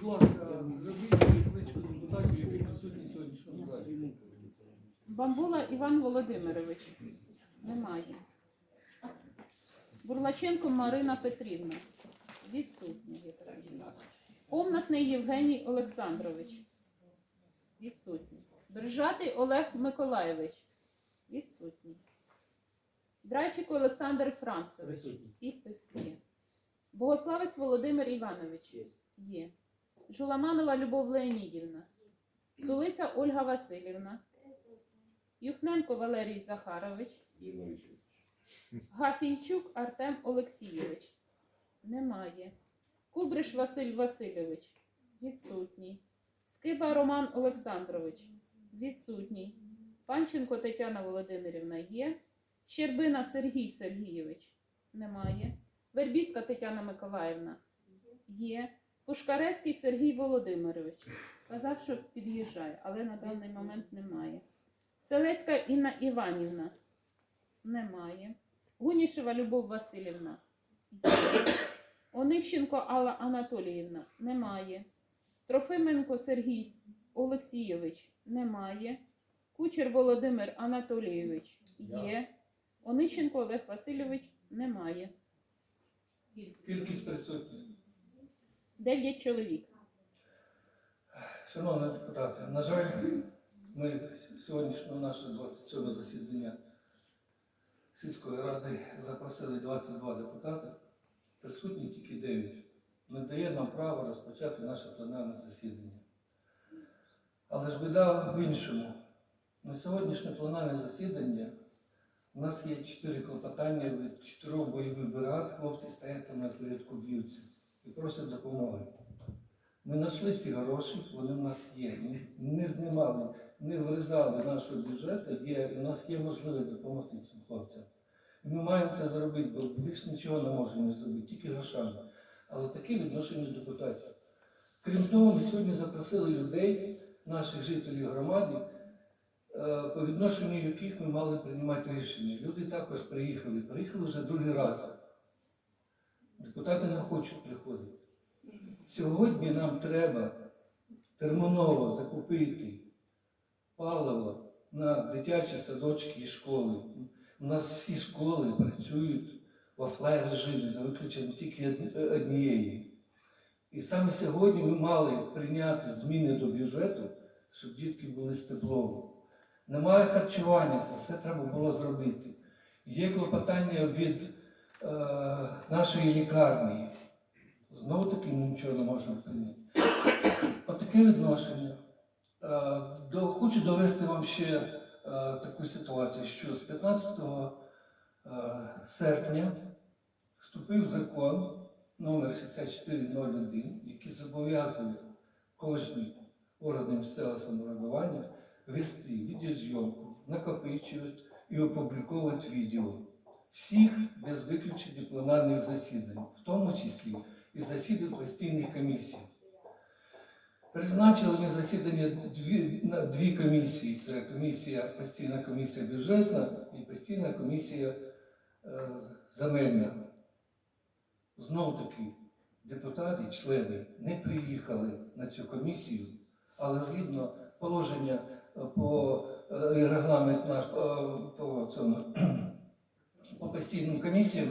Будь ласка, зробіть кличку депутатів, які присутні в залі. Бамбула Іван Володимирович. Немає. Бурлаченко Марина Петрівна. Відсутня. Комнатний Євгеній Олександрович. Відсутній. Держатий Олег Миколаєвич. Відсутній. Драйчик Олександр Францович. Підпис є. Богославець Володимир Іванович. Є. Жуламанова Любов Леонідівна. Сулиця Ольга Васильівна. Юхненко Валерій Захарович. Гафійчук Артем Олексійович. Немає. Кубриш Василь Васильович. Відсутній. Скиба Роман Олександрович. Відсутній. Панченко Тетяна Володимирівна є. Щербина Сергій Сергійович. Немає. Вербіська Тетяна Миколаївна. Є. Пушкаревський Сергій Володимирович. Казав, що під'їжджає, але на даний момент немає. Селецька Інна Іванівна. Немає. Гунішева Любов Васильівна. Онищенко Алла Анатоліївна. Немає. Трофименко Сергій Олексійович. Немає. Кучер Володимир Анатолійович. Є. Онищенко Олег Васильович. Немає. Кількість присутніх. Дев'ять чоловік. Шановні депутати, на жаль, ми сьогоднішнього нашого 27 засідання сільської ради запросили 22 депутати, присутні тільки 9. Не дає нам права розпочати наше пленарне засідання. Але ж біда в іншому. На сьогоднішнє пленарне засідання у нас є чотири клопотання від чотирьох бойових бригад, хлопці стоять там на порядку б'ються і просять допомоги. Ми знайшли ці гроші, вони в нас є. Ми не знімали, не врізали нашого бюджету, є, у нас є можливість допомогти цим хлопцям. І ми маємо це зробити, бо більше нічого не можемо зробити, тільки грошами. Але таке відношення депутатів. Крім того, ми сьогодні запросили людей, наших жителів громади, е, по відношенню яких ми мали приймати рішення. Люди також приїхали, приїхали вже другий раз. Депутати не хочуть приходити. Сьогодні нам треба терміново закупити паливо на дитячі садочки і школи. У нас всі школи працюють в офлайн режимі за виключенням тільки однієї. І саме сьогодні ми мали прийняти зміни до бюджету, щоб дітки були з теплом. Немає харчування, це все треба було зробити. Є клопотання від нашої лікарні. Знову таки ми нічого не можемо прийняти. Отаке відношення. Е, хочу довести вам ще е, таку ситуацію, що з 15 е, серпня вступив закон номер 6401, який зобов'язує кожні органи місцевого самоврядування вести відеозйомку, накопичувати і опубліковувати відео всіх без виключення пленарних засідань, в тому числі і засідань постійних комісій. Призначили на засідання дві, на дві комісії. Це комісія, постійна комісія бюджетна і постійна комісія е, земельна. Знов таки депутати, члени не приїхали на цю комісію, але згідно положення е, по е, регламент наш е, по цьому по постійним комісіям,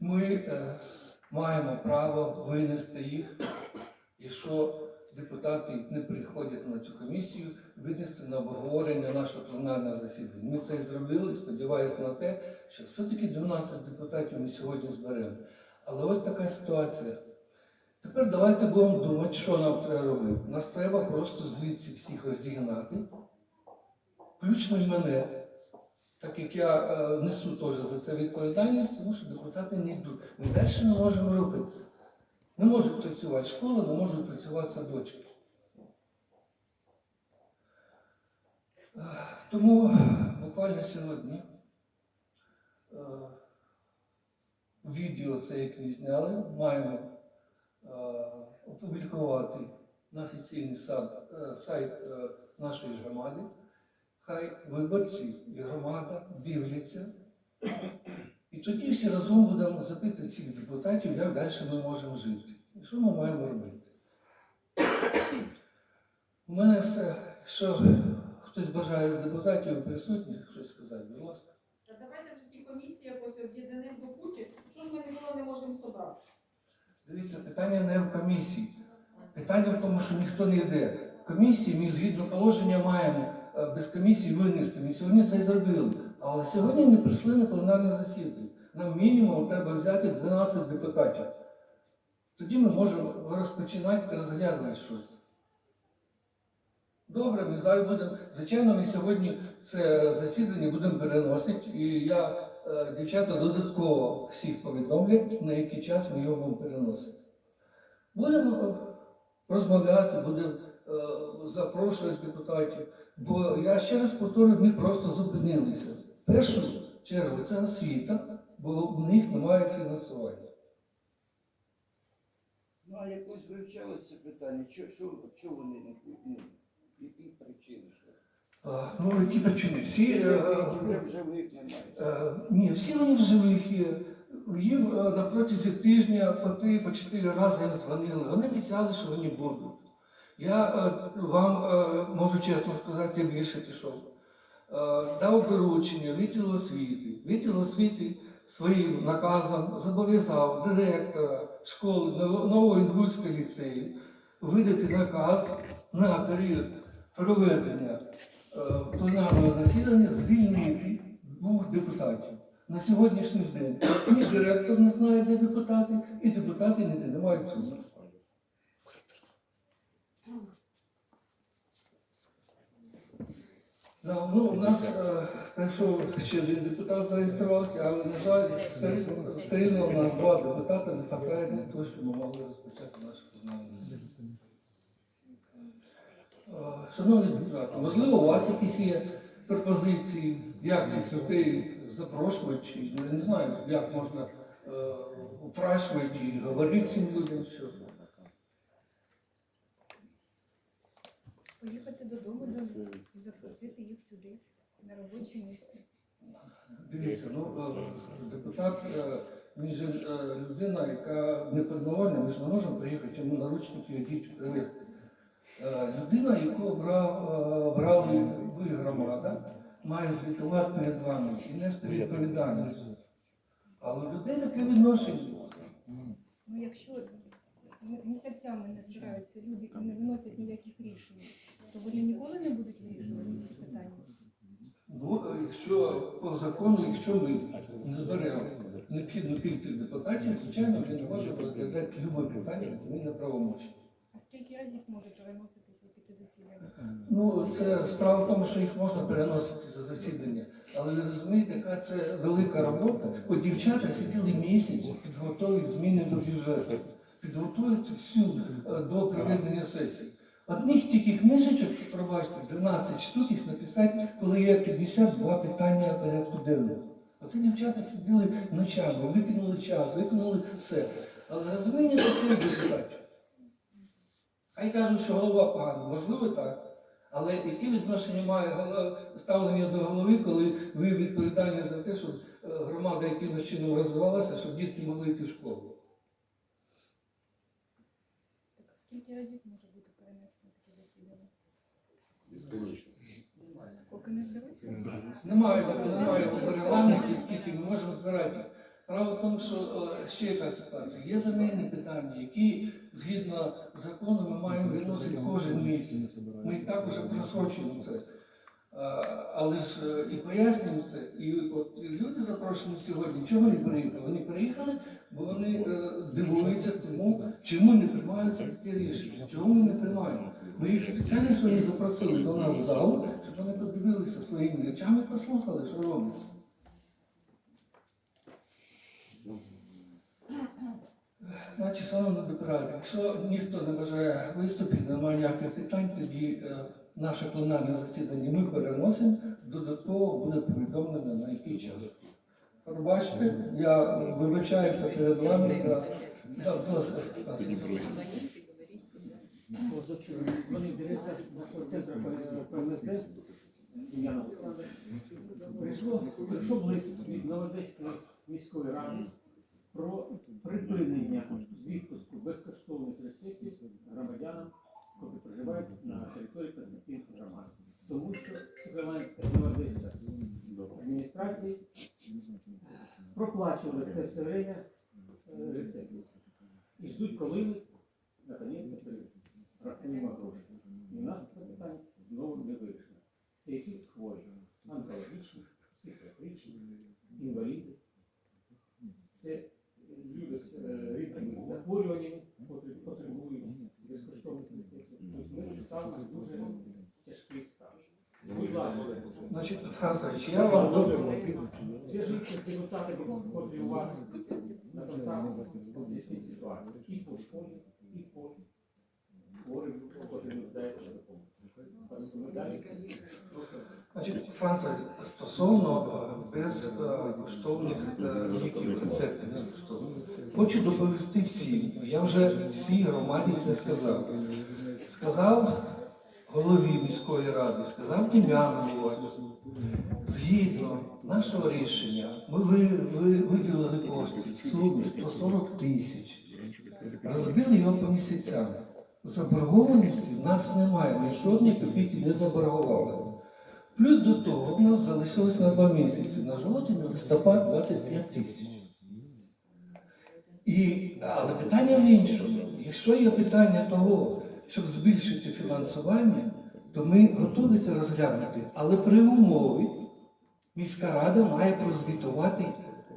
ми е, маємо право винести їх, якщо депутати не приходять на цю комісію, винести на обговорення нашого пленарного засідання. Ми це зробили, сподіваюся на те, що все-таки 12 депутатів ми сьогодні зберемо. Але ось така ситуація. Тепер давайте будемо думати, що нам треба робити. Нас треба просто звідси всіх розігнати, включно мене, так як я е, несу теж за це відповідальність, тому що депутати не йдуть. Ми далі не можемо рухатися. Не може працювати школа, не може працювати садочки. Е, Тому буквально сьогодні е, відео це, яке ми зняли, маємо опублікувати на офіційний сайт нашої ж Хай виборці і громада дивляться. І тоді всі разом будемо запитати цих депутатів, як далі ми можемо жити. І що ми маємо робити. У мене все. Якщо хтось бажає з депутатів присутніх щось сказати, будь ласка. Та давайте вже ті комісії якось об'єднаним до кучі. Що ж ми ніколи не можемо собрати? Дивіться, питання не в комісії. Питання в тому, що ніхто не йде. В Комісії ми згідно положення маємо без комісії винести. Ми сьогодні це і зробили. Але сьогодні не прийшли на пленарне засідання. Нам мінімум треба взяти 12 депутатів. Тоді ми можемо розпочинати розглядати щось. Добре, ми зараз будемо. Звичайно, ми сьогодні це засідання будемо переносити, і я е, дівчата додатково всіх повідомлять, на який час ми його будемо переносити. Будемо е, розмовляти, будемо е, депутатів. Бо я ще раз повторюю, ми просто зупинилися. В першу чергу це освіта, бо в них немає фінансування. Ну, а якось вивчалось це питання, що, що, що вони не ну, які причини, що? Е, Ну, які причини? Всі, е, е, Вже в живих немає. Е, Ні, всі вони в живих є. Їм е, на протязі тижня по три, по чотири рази дзвонили. Вони обіцяли, що вони будуть. Я е, вам е, можу чесно сказати, я більше пішов. Е, Дав доручення відділу освіти. Відділ освіти своїм наказом зобов'язав директора школи Ново- Новоінгульського ліцею видати наказ на період проведення пленарного засідання звільнити двох депутатів. На сьогоднішній день ні директор не знає, де депутати, і депутати не мають тут. Да, ну, у нас е, ще один депутат зареєструвався, але, на жаль, все рівно- у нас два депутати не хватає для того, щоб ми могли розпочати наше пленарне Шановні депутати, можливо, у вас якісь є пропозиції, як цих людей запрошувати, чи ну, я не знаю, як можна е, упрашувати і говорити цим людям, що Поїхати додому до них і запросити їх сюди, на робоче місце. Дивіться, ну е, депутат, е, він же е, людина, яка не піднавальна, ми ж не можемо приїхати йому наручники і дітей привезти. Людина, яку брав, е, брали ви громада, має звітувати перед вами і нести відповідальність. Але у людей таке відношення. Ну якщо м- місяцями не збираються люди і не виносять ніяких рішень, то вони ніколи не будуть вирішувати ці питання. Ну, якщо по закону, якщо ми не зберемо необхідну кількість депутатів, звичайно, ми не можемо розглядати любе питання, ми не правомочні. А скільки разів можуть переноситися такі засідання? Ну, це справа в тому, що їх можна переносити за засідання. Але ви розумієте, яка це велика робота. От дівчата сиділи місяць, підготують зміни до бюджету, підготують всю е, до проведення сесії. Одних тільки книжечок, пробачте, 12 штук їх написати, коли є 52 питання порядку денного. Оце дівчата сиділи ночами, викинули час, викинули все. Але розуміння такої депутатів. Хай кажуть, що голова погана, можливо так. Але яке відношення має ставлення до голови, коли ви відповідальні за те, щоб е, громада якимось чином розвивалася, щоб дітки могли йти в школу? Так скільки разів може бути перенесено таке засідання? Безконечно. Поки не зберуться? Немає такого, немає в регламенті, скільки ми можемо збирати. Право в тому, що е, ще яка ситуація. Є земельні питання, які згідно закону ми маємо виносити кожен місяць. Ми і так уже просрочуємо це. А, Але ж е, і пояснюємо це. І от люди запрошені сьогодні, чого не приїхали? Вони приїхали, бо вони е, дивуються тому, чому не приймаються такі рішення, чому ми не приймаємо. Ми їх сьогодні запросили до нас в залу, щоб вони подивилися своїми речами, послухали, що робиться. Значить, шановні депутати, якщо ніхто не бажає виступити, немає ніяких питань, тоді е, наше пленарне засідання ми переносимо, додатково буде повідомлено на який час. Пробачте, я вибачаюся перед вами за за Дзвонив директор нашого центру ПМСД Ім'яна Олександр. Прийшло, прийшов лист від Новодеської міської ради про припинення відпуску безкоштовних рецептів громадянам котрі проживають на території Константинської громади. Тому що Соколанська і Одеська адміністрації проплачували це все время е, рецепт. І ждуть, коли ми наконець рахуємо гроші. І у нас це питання знову не вирішено. Це які хворі, онкологічні, психіатричні, інваліди. Це люди з е, рідкими захворюваннями, потребують безкоштовних рецептів. Тобто ми ставимо дуже тяжкий стан. Будь ласка, Значить, Францович, я вам зв'яжіться з депутатами, котрі у вас на цій ситуації. І по школі, і по Франція, стосовно е, безкоштовних е, ліків, рецептів хочу доповісти всім. Я вже всій громаді це сказав. Сказав голові міської ради, сказав Дем'янову, згідно нашого рішення, ми ви, ви, виділили кошти в сумі 140 тисяч. Розбили його по місяцям. Заборгованості в нас немає, ми жодної копійки не заборгували. Плюс до того в нас залишилось на два місяці, на жовтень, листопад 25 тисяч. І, але питання в іншому. Якщо є питання того, щоб збільшити фінансування, то ми готові це розглянути. Але при умові міська рада має прозвітувати,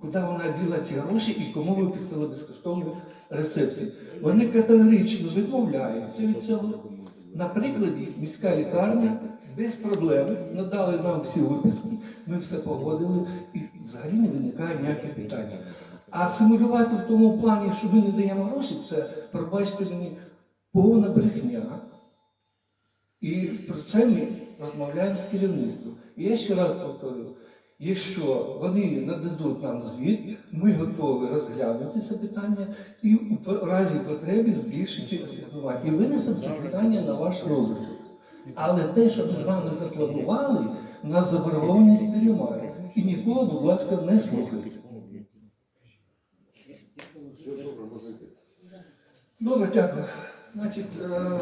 куди вона діла ці гроші і кому виписали безкоштовні рецепти. Вони категорично відмовляються від цього. На прикладі міська лікарня без проблем надали нам всі виписки, ми все погодили і взагалі не виникає ніяких питань. А симулювати в тому плані, що ми не даємо гроші, це, пробачте мені, повна брехня. І про це ми розмовляємо з керівництвом. Я ще раз повторюю, якщо вони нададуть нам звіт, ми готові розглянути це питання і у разі потреби збільшити асигнування. І винесемо це питання на ваш розвиток. Але те, що ми з вами запланували, у нас заборгованості немає. І нікого, будь ласка, не слухайте. Добре, дякую. Значить, е,